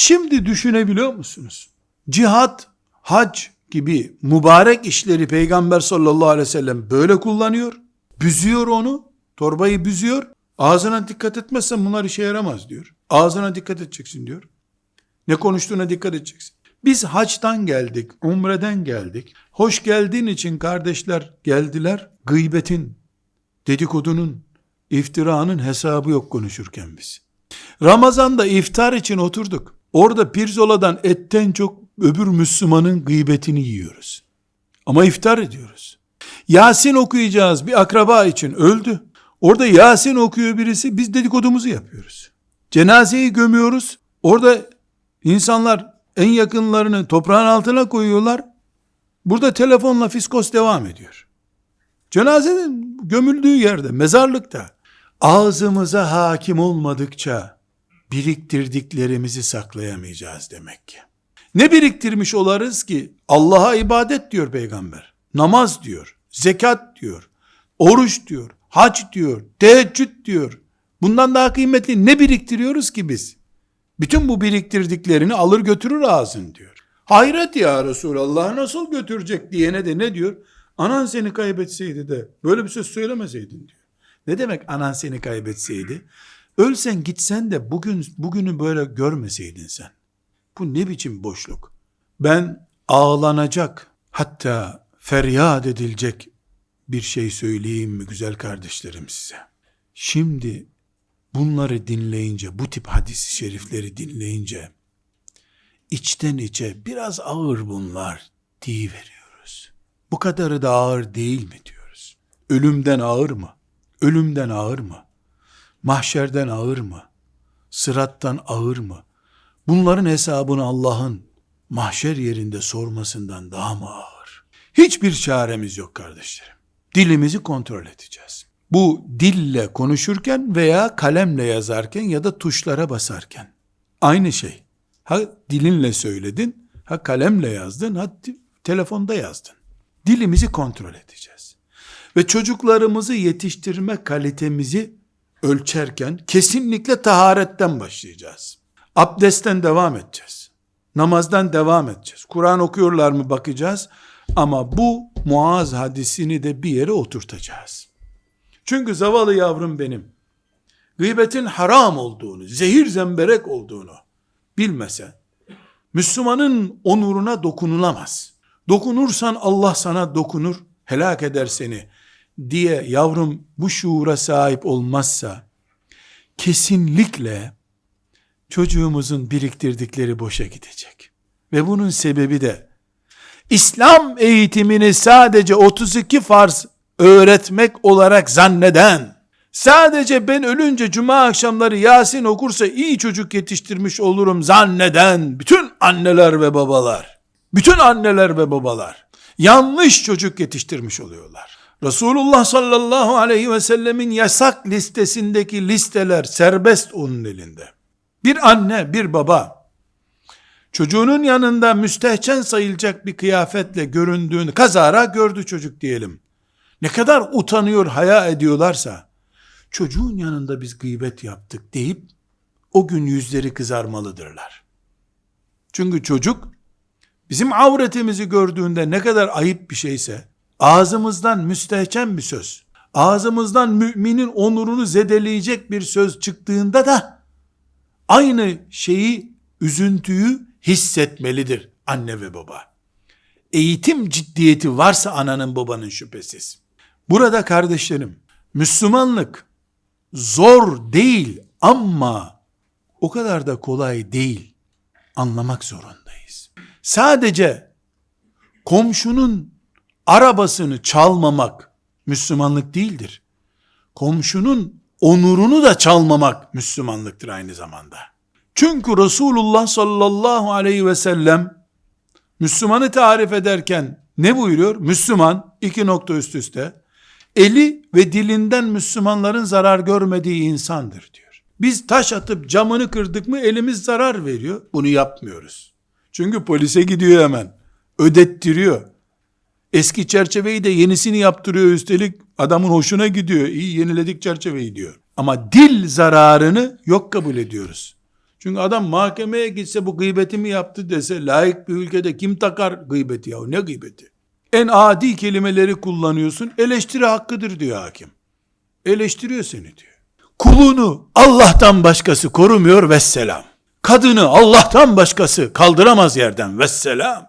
Şimdi düşünebiliyor musunuz? Cihat, hac gibi mübarek işleri Peygamber sallallahu aleyhi ve sellem böyle kullanıyor. Büzüyor onu. Torbayı büzüyor. Ağzına dikkat etmezsen bunlar işe yaramaz diyor. Ağzına dikkat edeceksin diyor. Ne konuştuğuna dikkat edeceksin. Biz haçtan geldik, umreden geldik. Hoş geldiğin için kardeşler geldiler. Gıybetin, dedikodunun, iftiranın hesabı yok konuşurken biz. Ramazan'da iftar için oturduk. Orada pirzoladan etten çok öbür Müslümanın gıybetini yiyoruz. Ama iftar ediyoruz. Yasin okuyacağız bir akraba için öldü. Orada Yasin okuyor birisi biz dedikodumuzu yapıyoruz. Cenazeyi gömüyoruz. Orada insanlar en yakınlarını toprağın altına koyuyorlar. Burada telefonla fiskos devam ediyor. Cenazenin gömüldüğü yerde, mezarlıkta ağzımıza hakim olmadıkça biriktirdiklerimizi saklayamayacağız demek ki. Ne biriktirmiş olarız ki? Allah'a ibadet diyor peygamber. Namaz diyor, zekat diyor, oruç diyor, hac diyor, teheccüd diyor. Bundan daha kıymetli ne biriktiriyoruz ki biz? Bütün bu biriktirdiklerini alır götürür ağzın diyor. Hayret ya Resulallah nasıl götürecek diyene de ne diyor? Anan seni kaybetseydi de böyle bir söz söylemeseydin diyor. Ne demek anan seni kaybetseydi? Ölsen gitsen de bugün bugünü böyle görmeseydin sen. Bu ne biçim boşluk? Ben ağlanacak hatta feryat edilecek bir şey söyleyeyim mi güzel kardeşlerim size? Şimdi bunları dinleyince, bu tip hadis-i şerifleri dinleyince içten içe biraz ağır bunlar veriyoruz. Bu kadarı da ağır değil mi diyoruz. Ölümden ağır mı? Ölümden ağır mı? Mahşerden ağır mı? Sırattan ağır mı? Bunların hesabını Allah'ın mahşer yerinde sormasından daha mı ağır? Hiçbir çaremiz yok kardeşlerim. Dilimizi kontrol edeceğiz. Bu dille konuşurken veya kalemle yazarken ya da tuşlara basarken. Aynı şey. Ha dilinle söyledin, ha kalemle yazdın, ha telefonda yazdın. Dilimizi kontrol edeceğiz. Ve çocuklarımızı yetiştirme kalitemizi ölçerken kesinlikle taharetten başlayacağız. Abdestten devam edeceğiz. Namazdan devam edeceğiz. Kur'an okuyorlar mı bakacağız. Ama bu Muaz hadisini de bir yere oturtacağız. Çünkü zavallı yavrum benim gıybetin haram olduğunu, zehir zemberek olduğunu bilmese Müslümanın onuruna dokunulamaz. Dokunursan Allah sana dokunur, helak eder seni diye yavrum bu şuura sahip olmazsa kesinlikle çocuğumuzun biriktirdikleri boşa gidecek. Ve bunun sebebi de İslam eğitimini sadece 32 farz öğretmek olarak zanneden, sadece ben ölünce cuma akşamları Yasin okursa iyi çocuk yetiştirmiş olurum zanneden bütün anneler ve babalar, bütün anneler ve babalar yanlış çocuk yetiştirmiş oluyorlar. Resulullah sallallahu aleyhi ve sellemin yasak listesindeki listeler serbest onun elinde. Bir anne, bir baba çocuğunun yanında müstehcen sayılacak bir kıyafetle göründüğünü kazara gördü çocuk diyelim. Ne kadar utanıyor, haya ediyorlarsa çocuğun yanında biz gıybet yaptık deyip o gün yüzleri kızarmalıdırlar. Çünkü çocuk bizim avretimizi gördüğünde ne kadar ayıp bir şeyse ağzımızdan müstehcen bir söz, ağzımızdan müminin onurunu zedeleyecek bir söz çıktığında da aynı şeyi, üzüntüyü hissetmelidir anne ve baba. Eğitim ciddiyeti varsa ananın babanın şüphesiz. Burada kardeşlerim, Müslümanlık zor değil ama o kadar da kolay değil. Anlamak zorundayız. Sadece komşunun arabasını çalmamak Müslümanlık değildir. Komşunun onurunu da çalmamak Müslümanlıktır aynı zamanda. Çünkü Resulullah sallallahu aleyhi ve sellem Müslümanı tarif ederken ne buyuruyor? Müslüman iki nokta üst üste eli ve dilinden Müslümanların zarar görmediği insandır diyor. Biz taş atıp camını kırdık mı elimiz zarar veriyor. Bunu yapmıyoruz. Çünkü polise gidiyor hemen. Ödettiriyor. Eski çerçeveyi de yenisini yaptırıyor üstelik adamın hoşuna gidiyor. İyi yeniledik çerçeveyi diyor. Ama dil zararını yok kabul ediyoruz. Çünkü adam mahkemeye gitse bu gıybeti mi yaptı dese layık bir ülkede kim takar gıybeti ya ne gıybeti? En adi kelimeleri kullanıyorsun eleştiri hakkıdır diyor hakim. Eleştiriyor seni diyor. Kulunu Allah'tan başkası korumuyor vesselam. Kadını Allah'tan başkası kaldıramaz yerden vesselam.